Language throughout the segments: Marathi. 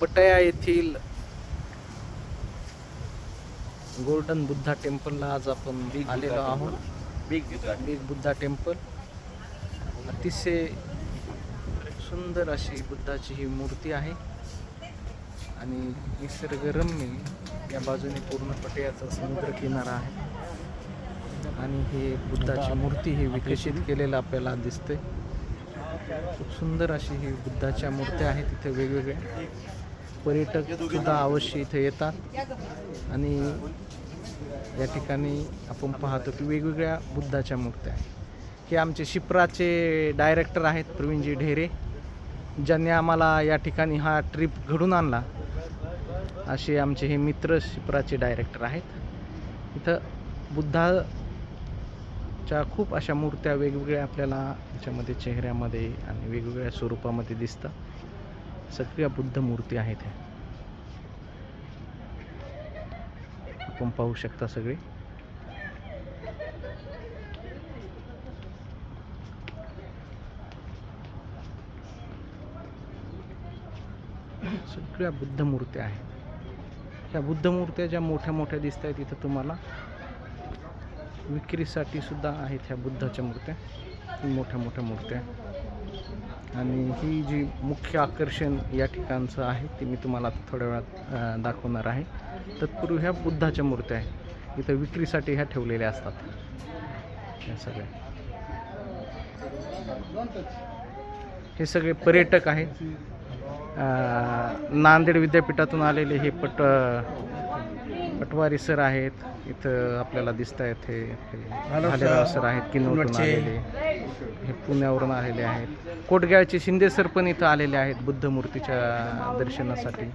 पटया येथील गोल्डन बुद्धा टेम्पलला आज आपण आलेलो आहोत. Big big Buddha temple. अतिशय सुंदर अशी बुद्धाची ही मूर्ती आहे. आणि निसर्गरम्य या बाजूने पूर्ण पटयाचा समुद्र किनारा आहे. आणि हे बुद्धाची मूर्ती ही विकसित केलेलं आपल्याला दिसते खूप सुंदर अशी ही बुद्धाच्या मूर्त्या आहेत. इथे वेगवेगळ्या पर्यटक सुद्धा अवश्य इथे येतात. आणि या ठिकाणी आपण पाहतो की वेगवेगळ्या बुद्धाच्या मूर्त्या आहेत. हे आमचे शिप्राचे डायरेक्टर आहेत प्रवीणजी ढेरे ज्यांनी आम्हाला या ठिकाणी हा ट्रिप घडून आणला. असे आमचे हे मित्र शिप्राचे डायरेक्टर आहेत. इथं बुद्धाच्या खूप अशा मूर्त्या वेगवेगळ्या आपल्याला याच्यामध्ये चेहऱ्यामध्ये आणि वेगवेगळ्या स्वरूपामध्ये दिसतात. सगळ्या बुद्ध मूर्ती आहेत आपण पाहू शकता सगळे. सगळ्या बुद्ध मूर्त्या आहेत. ह्या बुद्ध मूर्त्या ज्या मोठ्या मोठ्या दिसत आहेत इथं तुम्हाला विक्रीसाठी सुद्धा आहेत ह्या बुद्धाच्या मूर्त्या. मोठ्या मोठ्या मूर्त्या. आणि ही जी मुख्य आकर्षण या ठिकाणचं आहे ते मी तुम्हाला थोड्या वेळात दाखवणार आहे. तत्पूर्वी ह्या बुद्धाच्या मूर्त्या आहेत. इथं विक्रीसाठी ह्या ठेवलेल्या असतात. या सगळ्या. हे सगळे पर्यटक आहेत. नांदेड विद्यापीठातून आलेले हे पट पटवारी सर आहेत. इथं आपल्याला दिसत आहेत हे सर. आहेत किनवटून आलेले. हे पुण्यावरून आलेले आहेत. कोटग्याचे शिंदे सर पण इथं आलेले आहेत बुद्ध मूर्तीच्या दर्शनासाठी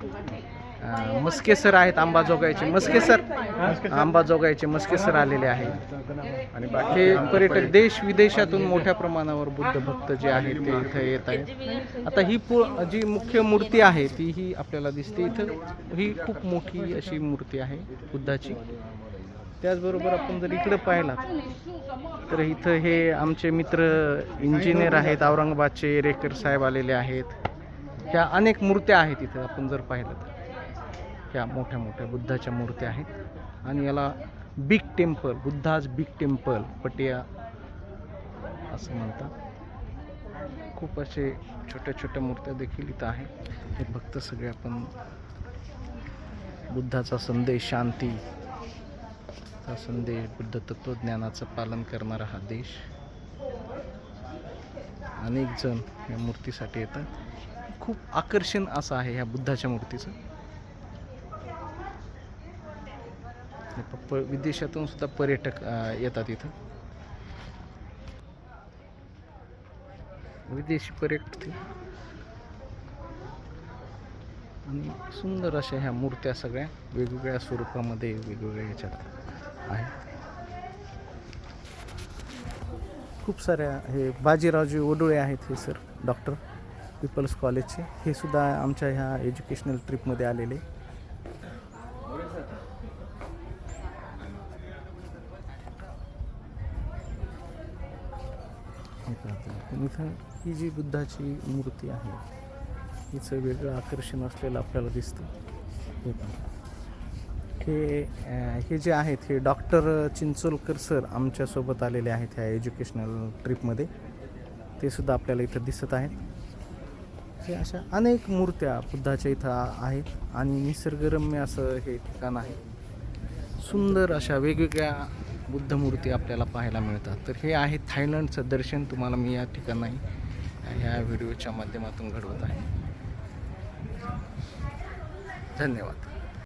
मस्के सर आहेत आंबाजोगाईचे मस्के सर? आंबाजोगाईचे मस्के सर आलेले आहेत. आणि बाकी पर्यटक देश विदेशातून मोठ्या प्रमाणावर बुद्ध भक्त जे आहेत ते इथं येत आहेत. आता ही पु जी मुख्य मूर्ती आहे ती ही आपल्याला दिसते. इथं ही खूप मोठी अशी मूर्ती आहे बुद्धाची. त्याचबरोबर आपण जर इकडं पाहिलात तर इथं हे आमचे मित्र इंजिनियर आहेत औरंगाबादचे रेकर साहेब आलेले आहेत. ह्या अनेक मूर्त्या आहेत इथं आपण जर पाहिलं तर. ह्या मोठ्या मोठ्या बुद्धाच्या मूर्त्या आहेत. आणि याला big temple Buddha's big temple पटिया असं म्हणतात. खूप असे छोट्या छोट्या मूर्त्या देखील इथं आहेत हे फक्त सगळे आपण बुद्धाचा संदेश शांती चा संदेश बुद्ध तत्वज्ञानाचं पालन करणारा हा देश. अनेक जण या मूर्तीसाठी येतात. खूप आकर्षण असं आहे ह्या बुद्धाच्या मूर्तीचं. हे प- विदेशातून सुद्धा पर्यटक येतात इथं. विदेशी पर्यटक. आणि सुंदर अशा ह्या मूर्त्या सगळ्या वेगवेगळ्या स्वरूपामध्ये वेगवेगळ्या ह्याच्यात आहेत खूप साऱ्या हे बाजीरावजी ओडुळे आहेत हे सर डॉक्टर पीपल्स कॉलेजचे. हे सुद्धा आमच्या ह्या एज्युकेशनल ट्रिपमध्ये आलेले. इथं ही जी बुद्धाची मूर्ती आहे हिचं वेगळं आकर्षण असलेलं आपल्याला दिसतं. हे हे जे आहेत हे डॉक्टर चिंचोलकर सर आमच्यासोबत आलेले आहेत ह्या एज्युकेशनल ट्रिपमध्ये. ते सुद्धा आपल्याला इथं दिसत आहेत. हे अशा अनेक मूर्त्या बुद्धाच्या इथं आहेत आणि निसर्गरम्य असं हे ठिकाण आहे. सुंदर अशा वेगवेगळ्या बुद्ध मूर्ती आपल्याला पाहायला मिळतात. तर हे आहे थायलंडचं दर्शन. तुम्हाला मी या ठिकाणी ह्या व्हिडिओच्या माध्यमातून घडवत आहे. धन्यवाद.